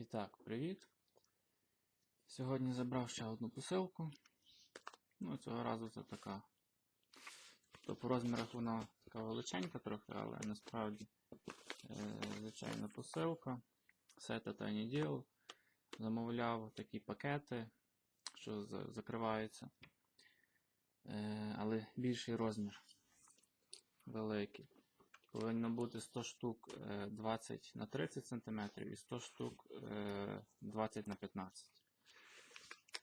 І так, привіт. Сьогодні забрав ще одну посилку. Ну, цього разу це така. То по розмірах вона така величенька трохи, але насправді е, звичайна посилка. Все та Tiny. Замовляв такі пакети, що за- закриваються. Е, але більший розмір. Великий. Повинно бути 100 штук е, 20 на 30 см і 100 штук е, 20 на 15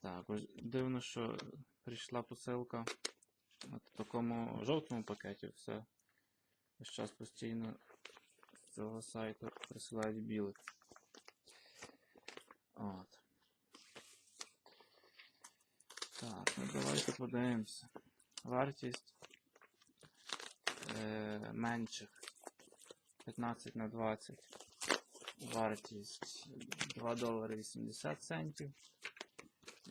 Так, ось дивно, що прийшла посилка от в такому жовтому пакеті. Все. Весь час постійно з цього сайту присилають білих. От. Так, ну давайте подивимося. Вартість е, менших 15 на 20 вартість 2 долари 80 центів.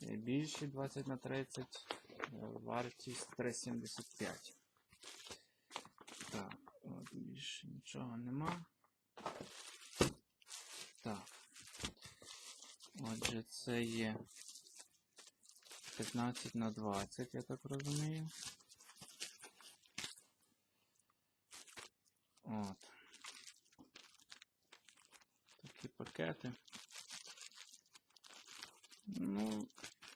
І Більші 20 на 30 е, вартість 3,75. Так, от більше нічого нема. Так. Отже, це є 15 на 20, я так розумію. От. Такі пакети. Ну,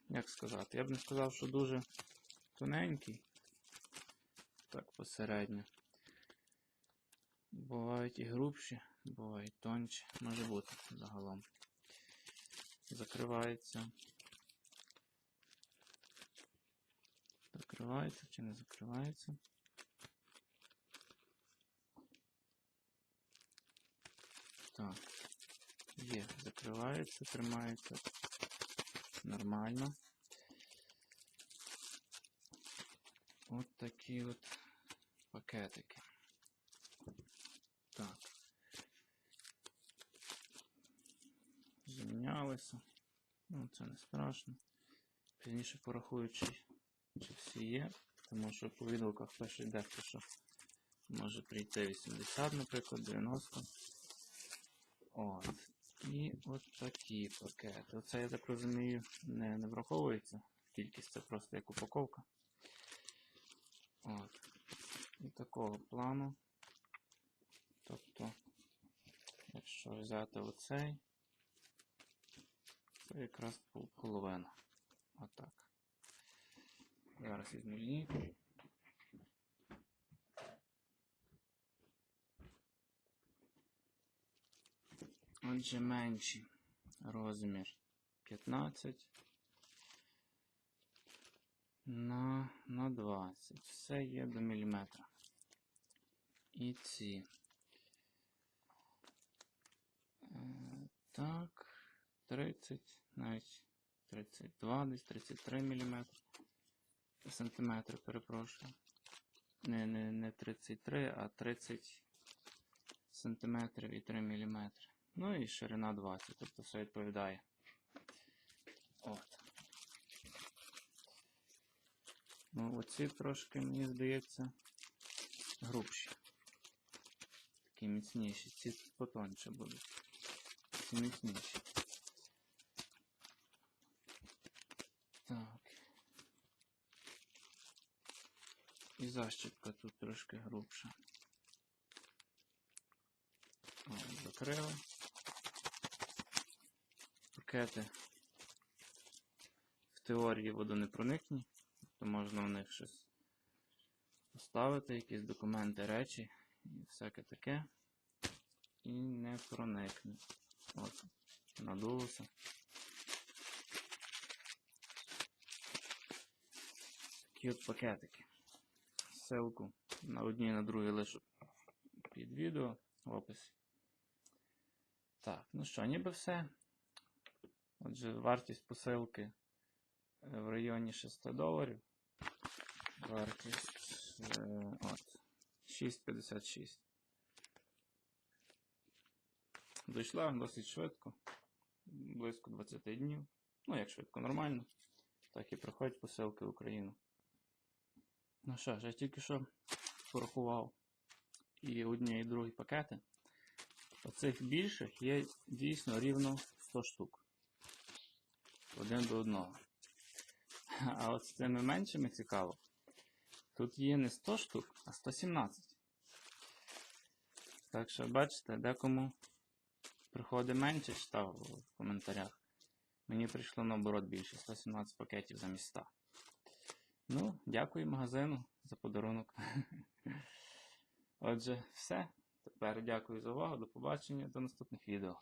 як сказати, я б не сказав, що дуже тоненький. Так, посередньо. Бувають і грубші, бувають тонші. Може бути загалом. Закривається. Закривається чи не закривається? Так. Є, закривається, тримається нормально. От такі от пакетики. Так. Замінялися. Ну, це не страшно. Пізніше порахую, чи, чи всі є. Тому що по відгуках пише дехто, що може прийти 80, наприклад, 90. От. І от такі пакети. Оце, я так розумію, не, не враховується. Кількість це просто як упаковка. От. І такого плану. Тобто, якщо взяти оцей, це якраз половина. Отак. Зараз візьму лінійку. Отже, менший розмір 15 на, на 20. Все є до міліметра. І ці. Е, так, 30, навіть 32, десь 33 мм. Сантиметри, перепрошую. Не, не, не 33, а 30 сантиметрів і 3 мм. Ну і ширина 20, тобто все відповідає. От. Ну, оці трошки, мені здається, грубші. Такі міцніші. Ці потоньше будуть. Ці міцніші. Так. І защіпка тут трошки грубша. О, закрили. Пакети в теорії водонепроникні, то можна в них щось поставити, якісь документи, речі і всяке таке. І не проникне. От, надулося. Такі от пакетики. Ссылку на одні і на другі лишу під відео в описі. Так, ну що, ніби все. Отже, вартість посилки е, в районі 600 доларів. Вартість е, от, 6,56. Дійшла досить швидко, близько 20 днів. Ну, як швидко, нормально. Так і приходять посилки в Україну. Ну що ж, я тільки що порахував і одні, і другі пакети. Оцих більших є дійсно рівно 100 штук. Один до одного. А от з цими меншими цікаво. Тут є не 100 штук, а 117. Так що, бачите, декому приходить менше, читав в коментарях. Мені прийшло наоборот більше 117 пакетів замість 100. Ну, дякую магазину за подарунок. Отже, все. Тепер дякую за увагу. До побачення, до наступних відео.